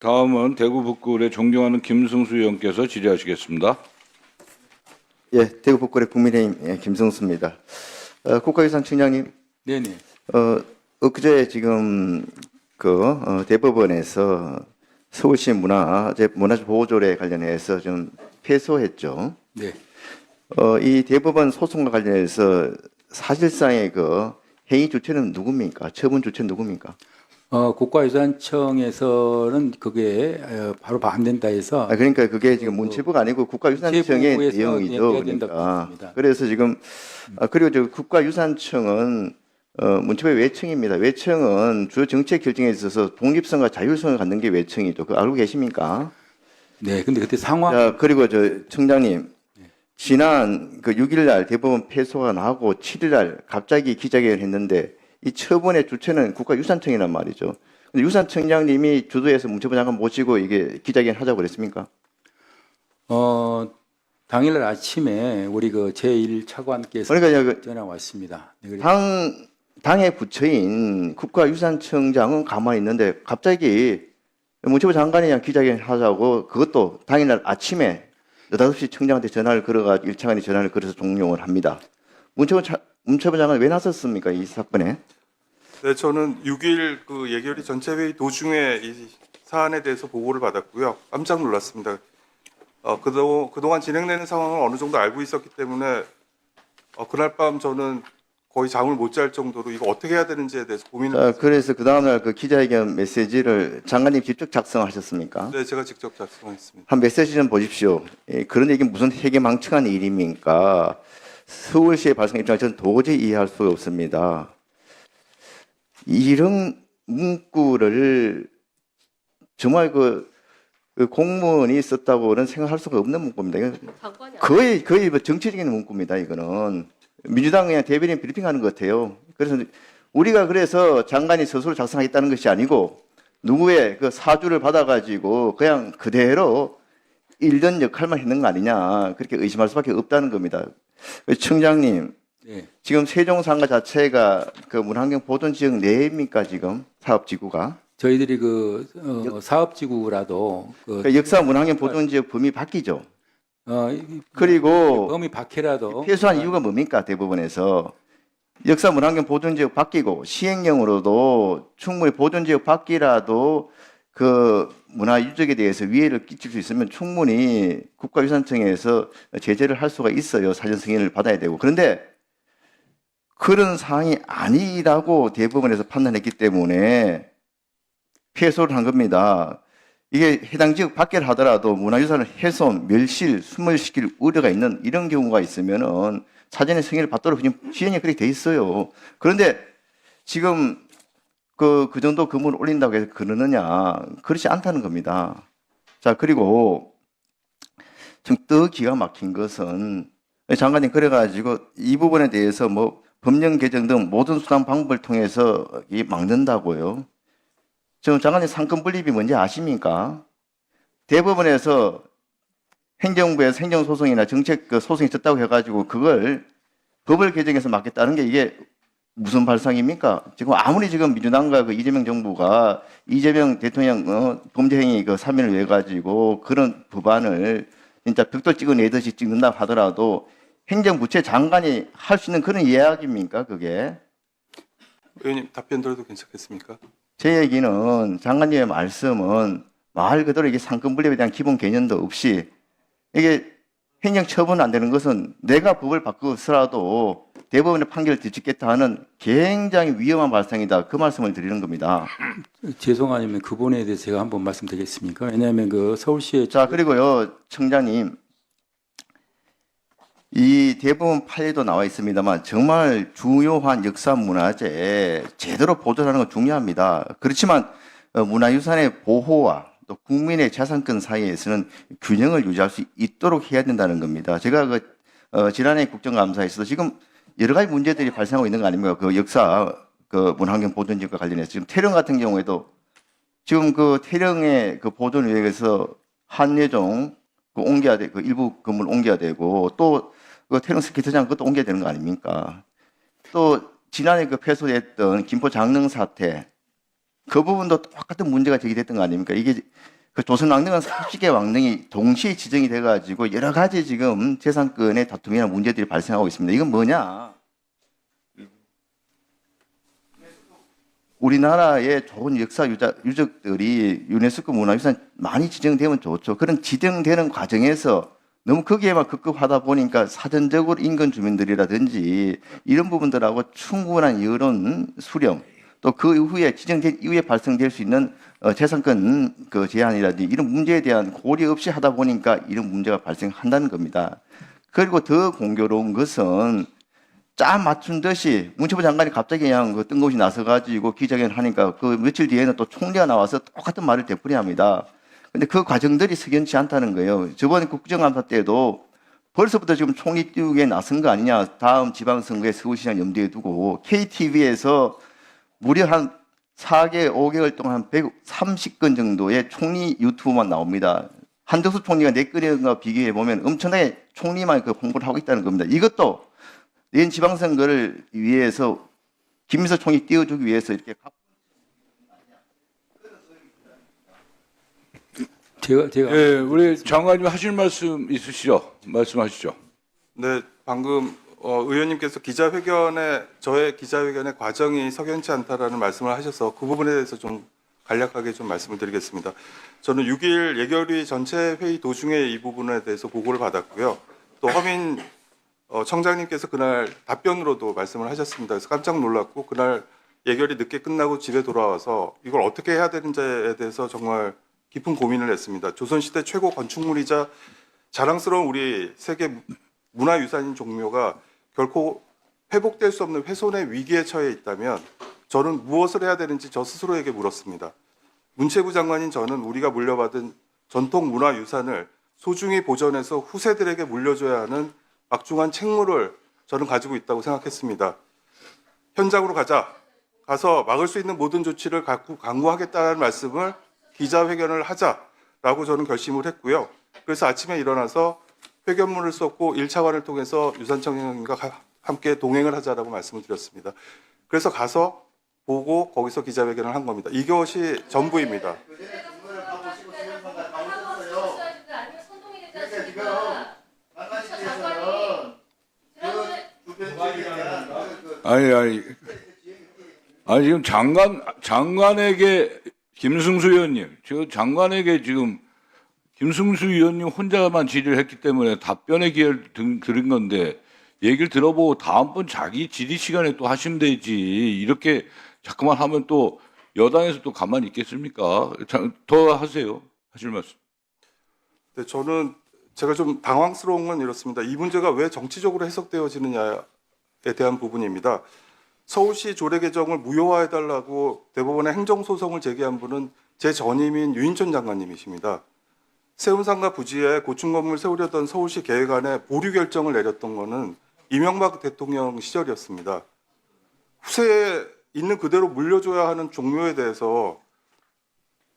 다음은 대구 북구의 존경하는 김승수 의원께서 질의하시겠습니다. 예, 대구 북구의 국민의힘 예, 김성수입니다. 어, 국가유산 청장님, 네네. 어, 엊그제 지금 그 어, 대법원에서 서울시 문화재 문화재 보호조례 관련해서 좀 패소했죠. 네. 어, 이 대법원 소송과 관련해서 사실상의 그 행위 주체는 누굽니까? 처분 주체는 누굽니까? 어, 국가유산청에서는 그게 어, 바로 반된다 해서 아, 그러니까 그게 지금 문체부가 아니고 국가유산청의 내용이죠. 그러니까. 했습니다. 그래서 지금 아, 그리고 저 국가유산청은 어, 문체부의 외청입니다. 외청은 주요 정책 결정에 있어서 독립성과 자율성을 갖는 게 외청이죠. 그 알고 계십니까? 네. 근데 그때 상황 자, 그리고 저 청장님 지난 그 6일 날 대법원 패소가 나고 7일 날 갑자기 기자회견을 했는데 이 처분의 주체는 국가유산청이란 말이죠. 근데 유산청장님이 주도해서 문체부 장관 모시고 이게 기자회견 하자고 그랬습니까? 어, 당일날 아침에 우리 그 제1 차관께서 그러니까 그 전화 왔습니다. 네, 그래서 당 당의 부처인 국가유산청장은 가만히 있는데 갑자기 문체부 장관이 그냥 기자회견 하자고 그것도 당일날 아침에 느닷없이 청장한테 전화를 걸어가 1차관이 전화를 걸어서 종용을 합니다. 문체부 차, 문체부 장관 왜 나섰습니까 이 사건에? 네, 저는 6일 그 예결위 전체 회의 도중에 이 사안에 대해서 보고를 받았고요. 깜짝 놀랐습니다. 어, 그동, 그동안 진행되는 상황을 어느 정도 알고 있었기 때문에 어, 그날 밤 저는 거의 잠을 못 잘 정도로 이거 어떻게 해야 되는지에 대해서 고민을 자. 그래서 그 다음날 그 기자회견 메시지를 장관님 직접 작성하셨습니까? 네, 제가 직접 작성했습니다. 한 메시지 좀 보십시오. 예, 그런 얘기 무슨 해괴망측한 일입니까? 서울시의 발생 입장을 저는 도저히 이해할 수가 없습니다. 이런 문구를 정말 그, 그 공무원이 썼다고는 생각할 수가 없는 문구입니다. 거의 거의 뭐 정치적인 문구입니다. 이거는 민주당 그냥 대변인 브리핑하는 것 같아요. 그래서 우리가 그래서 장관이 스스로 작성하겠다는 것이 아니고 누구의 그 사주를 받아가지고 그냥 그대로 일던 역할만 했는 거 아니냐 그렇게 의심할 수밖에 없다는 겁니다. 청장님 네. 지금 세종상가 자체가 그 문환경 보존 지역 내입니까 지금 사업지구가 저희들이 그 어, 사업지구라도 그 그러니까 역사 문환경 보존 지역 범위 바뀌죠. 어, 이- 그리고 범위 밖이라도 패소한 이유가 뭡니까 대법원에서 역사 문환경 보존 지역 바뀌고 시행령으로도 충분히 보존 지역 바뀌라도 그 문화 유적에 대해서 위해를 끼칠 수 있으면 충분히 국가유산청에서 제재를 할 수가 있어요 사전 승인을 받아야 되고 그런데 그런 사항이 아니라고 대법원에서 판단했기 때문에 패소를 한 겁니다. 이게 해당 지역 밖을 하더라도 문화유산을 훼손, 멸실, 수몰시킬 우려가 있는 이런 경우가 있으면은 사전에 승인을 받도록 지금 시행이 그렇게 돼 있어요. 그런데 지금 그, 그 정도 금을 올린다고 해서 그러느냐. 그렇지 않다는 겁니다. 자, 그리고 좀더 기가 막힌 것은 장관님 그래가지고 이 부분에 대해서 뭐 법령 개정 등 모든 수단 방법을 통해서 이 막는다고요. 지금 장관님 상권 분립이 뭔지 아십니까? 대법원에서 행정부에서 행정소송이나 정책 그 소송이 있었다고 해가지고 그걸 법을 개정해서 막겠다는 게 이게 무슨 발상입니까? 지금 아무리 지금 민주당과 그 이재명 정부가 이재명 대통령 어, 범죄 행위 그 사면을 왜 가지고 그런 법안을 진짜 벽돌 찍어내듯이 찍는다 하더라도 행정부처 장관이 할 수 있는 그런 이야기입니까? 그게? 의원님 답변 드려도 괜찮겠습니까? 제 얘기는 장관님의 말씀은 말 그대로 이게 상권 분립에 대한 기본 개념도 없이 이게 행정 처분 안 되는 것은 내가 법을 바꾸서라도 대법원의 판결을 뒤집겠다 하는 굉장히 위험한 발상이다. 그 말씀을 드리는 겁니다. 죄송하면 그 부분에 대해서 제가 한번 말씀드리겠습니까? 왜냐하면 그 서울시의 자, 그리고요, 청장님. 이 대법원 판례도 나와 있습니다만 정말 중요한 역사 문화재 제대로 보존하는 건 중요합니다. 그렇지만 어, 문화유산의 보호와 또 국민의 재산권 사이에서는 균형을 유지할 수 있도록 해야 된다는 겁니다. 제가 그 어, 지난해 국정감사에서도 지금 여러 가지 문제들이 발생하고 있는 거 아닙니까? 그 역사 그 문환경 보존지역과 관련해서 지금 태릉 같은 경우에도 지금 그 태릉의 그 보존 위에서 한예종 그 옮겨야 돼, 그 일부 건물 옮겨야 되고 또 그 태릉 스케이트장 그것도 옮겨야 되는 거 아닙니까? 또 지난해 그 패소됐던 김포 장릉 사태 그 부분도 똑같은 문제가 제기됐던 거 아닙니까? 이게 그 조선 왕릉은 30개 왕릉이 동시에 지정이 돼가지고 여러 가지 지금 재산권의 다툼이나 문제들이 발생하고 있습니다. 이건 뭐냐? 우리나라의 좋은 역사 유자, 유적들이 유네스코 문화유산 많이 지정되면 좋죠. 그런 지정되는 과정에서 너무 거기에만 급급하다 보니까 사전적으로 인근 주민들이라든지 이런 부분들하고 충분한 여론 수렴 또 그 이후에 지정된 이후에 발생될 수 있는 어, 재산권 그 제한이라든지 이런 문제에 대한 고려 없이 하다 보니까 이런 문제가 발생한다는 겁니다. 그리고 더 공교로운 것은 짜 맞춘 듯이 문체부 장관이 갑자기 그냥 그 뜬금없이 나서가지고 기자회견 하니까 그 며칠 뒤에는 또 총리가 나와서 똑같은 말을 되풀이합니다. 근데 그 과정들이 석연치 않다는 거예요. 저번에 국정감사 때도 벌써부터 지금 총리 띄우기에 나선 거 아니냐. 다음 지방선거에 서울시장 염두에 두고 KTV에서 무려 한 4개, 5개월 동안 한 130건 정도의 총리 유튜브만 나옵니다. 한덕수 총리가 내꺼리과 비교해 보면 엄청나게 총리만 그 홍보를 하고 있다는 겁니다. 이것도 내년 지방선거를 위해서 김민서 총리 띄워주기 위해서 이렇게 제가 제가 예, 우리 장관님 하실 말씀 있으시죠? 말씀하시죠. 네, 방금 어, 의원님께서 기자회견에 저의 기자회견의 과정이 석연치 않다라는 말씀을 하셔서 그 부분에 대해서 좀 간략하게 좀 말씀을 드리겠습니다. 저는 6일 예결위 전체 회의 도중에 이 부분에 대해서 보고를 받았고요. 또 허민 어, 청장님께서 그날 답변으로도 말씀을 하셨습니다. 그래서 깜짝 놀랐고 그날 예결이 늦게 끝나고 집에 돌아와서 이걸 어떻게 해야 되는지에 대해서 정말 깊은 고민을 했습니다. 조선시대 최고 건축물이자 자랑스러운 우리 세계 문화유산인 종묘가 결코 회복될 수 없는 훼손의 위기에 처해 있다면 저는 무엇을 해야 되는지 저 스스로에게 물었습니다. 문체부 장관인 저는 우리가 물려받은 전통 문화 유산을 소중히 보존해서 후세들에게 물려줘야 하는 막중한 책무를 저는 가지고 있다고 생각했습니다. 현장으로 가자. 가서 막을 수 있는 모든 조치를 강구하겠다는 말씀을 기자회견을 하자라고 저는 결심을 했고요. 그래서 아침에 일어나서 회견문을 썼고 1차관을 통해서 유산청장님과 가- 함께 동행을 하자라고 말씀을 드렸습니다. 그래서 가서 보고 거기서 기자회견을 한 겁니다. 이것이 전부입니다. 아니, 아니. 아니, 지금 장관, 장관에게, 김승수 의원님, 저 장관에게 지금, 김승수 의원님 혼자만 질의를 했기 때문에 답변의 기회를 든- 드린 건데, 얘기를 들어보고 다음번 자기 질의 시간에 또 하시면 되지. 이렇게 자꾸만 하면 또 여당에서 또 가만히 있겠습니까? 자, 더 하세요. 하실 말씀. 네, 저는 제가 좀 당황스러운 건 이렇습니다. 이 문제가 왜 정치적으로 해석되어지느냐에 대한 부분입니다. 서울시 조례 개정을 무효화해달라고 대법원에 행정소송을 제기한 분은 제 전임인 유인천 장관님이십니다. 세운상가 부지에 고층 건물 세우려던 서울시 계획안에 보류 결정을 내렸던 거는 이명박 대통령 시절이었습니다. 후세에 있는 그대로 물려줘야 하는 종묘에 대해서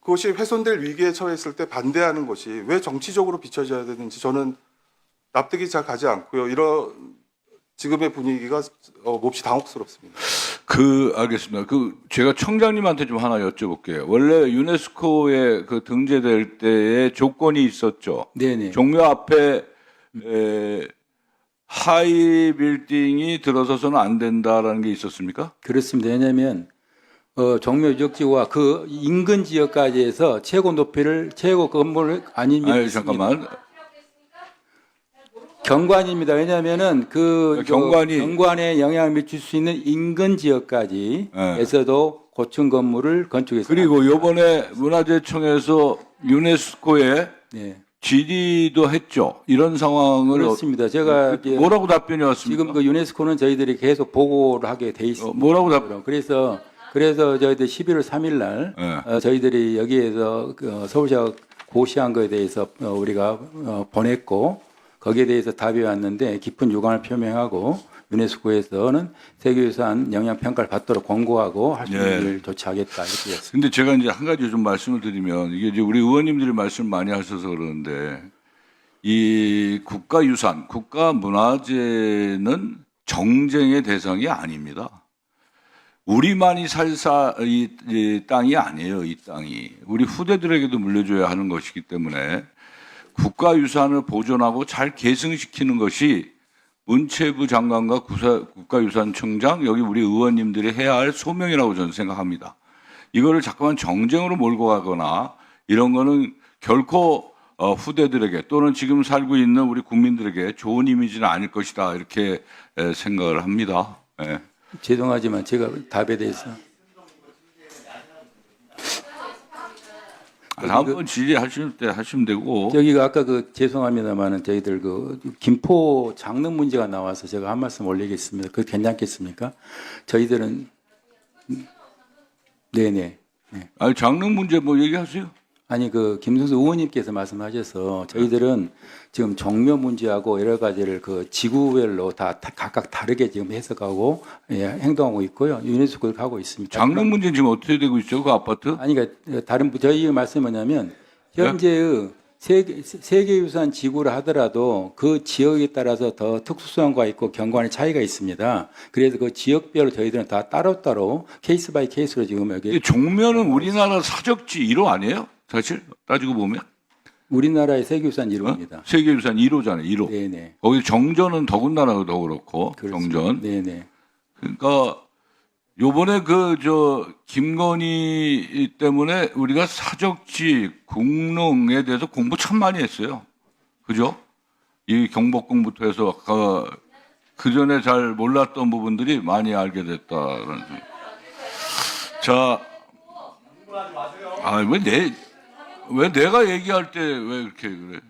그것이 훼손될 위기에 처했을 때 반대하는 것이 왜 정치적으로 비춰져야 되는지 저는 납득이 잘 가지 않고요. 이런 지금의 분위기가 어, 몹시 당혹스럽습니다. 그 알겠습니다. 그 제가 청장님한테 좀 하나 여쭤볼게요. 원래 유네스코에 그 등재될 때에 조건이 있었죠. 네네 종묘 앞에 에, 하이 빌딩이 들어서서는 안 된다라는 게 있었습니까? 그렇습니다. 왜냐하면 어, 종묘 유적지와 그 인근 지역까지 해서 최고 높이를 최고 건물을 아니면 아니 잠깐만. 경관입니다. 왜냐하면은 그 아, 경관이- 저 경관에 영향을 미칠 수 있는 인근 지역까지 네. 에서도 고층 건물을 건축해서 그리고 요번에 문화재청에서 유네스코에 네. 질의도 했죠. 이런 상황을 그렇습니다. 제가 어, 뭐라고 답변이 왔습니까? 지금 그 유네스코는 저희들이 계속 보고를 하게 돼 있습니다. 어, 뭐라고 답? 그래서 그래서 저희들 11월 3일 날 네. 어, 저희들이 여기에서 그, 어, 서울시가 고시한 거에 대해서 어, 우리가 어, 보냈고 거기에 대해서 답이 왔는데 깊은 유감을 표명하고 유네스코에서는 세계유산 영향 평가를 받도록 권고하고 할 수 있는 예. 일을 조치하겠다 이렇게 했습니다. 근데 제가 이제 한 가지 좀 말씀을 드리면 이게 이제 우리 의원님들이 말씀 많이 하셔서 그러는데 이 국가유산, 국가문화재는 정쟁의 대상이 아닙니다. 우리만이 살사 이, 이 땅이 아니에요. 이 땅이 우리 후대들에게도 물려줘야 하는 것이기 때문에 국가유산을 보존하고 잘 계승시키는 것이 문체부 장관과 국가유산청장 여기 우리 의원님들이 해야 할 소명이라고 저는 생각합니다. 이거를 자꾸만 정쟁으로 몰고 가거나 이런 거는 결코 어, 후대들에게 또는 지금 살고 있는 우리 국민들에게 좋은 이미지는 아닐 것이다 이렇게 에, 생각을 합니다. 예. 죄송하지만 제가 답에 대해서 다음번 질의하실 때 하시면 되고 저기가 아까 그 죄송합니다만은 저희들 그 김포 장릉 문제가 나와서 제가 한 말씀 올리겠습니다. 그 괜찮겠습니까? 저희들은 네네. 네. 아니 장릉 문제 뭐 얘기하세요. 아니 그 김승수 의원님께서 말씀하셔서 저희들은 지금 종묘 문제하고 여러 가지를 그 지구별로 다, 다 각각 다르게 지금 해석하고 예, 행동하고 있고요. 유네스코를 가고 있습니다. 장릉 문제 지금 어떻게 되고 있죠? 그 아파트? 아니 그러니까 다른 분- 저희 말씀이 뭐냐면 현재의 세계, 세계유산 지구를 하더라도 그 지역에 따라서 더 특수성과 있고 경관의 차이가 있습니다. 그래서 그 지역별로 저희들은 다 따로따로 케이스 바이 케이스로 지금 이 여기 종묘는 우리나라 사적지 1호 아니에요? 사실 따지고 보면 우리나라의 세계유산 어? 이루입니다. 세계유산 1호잖아요. 1호. 네네. 거기 정전은 더군다나 더 그렇고 그렇습니다. 정전. 네네. 그러니까 요번에 그 저 김건희 때문에 우리가 사적지 국릉에 대해서 공부 참 많이 했어요. 그죠? 이 경복궁부터 해서 그, 그 전에 잘 몰랐던 부분들이 많이 알게 됐다는. 자, 아, 왜 내, 왜 내가 얘기할 때 왜 이렇게 그래?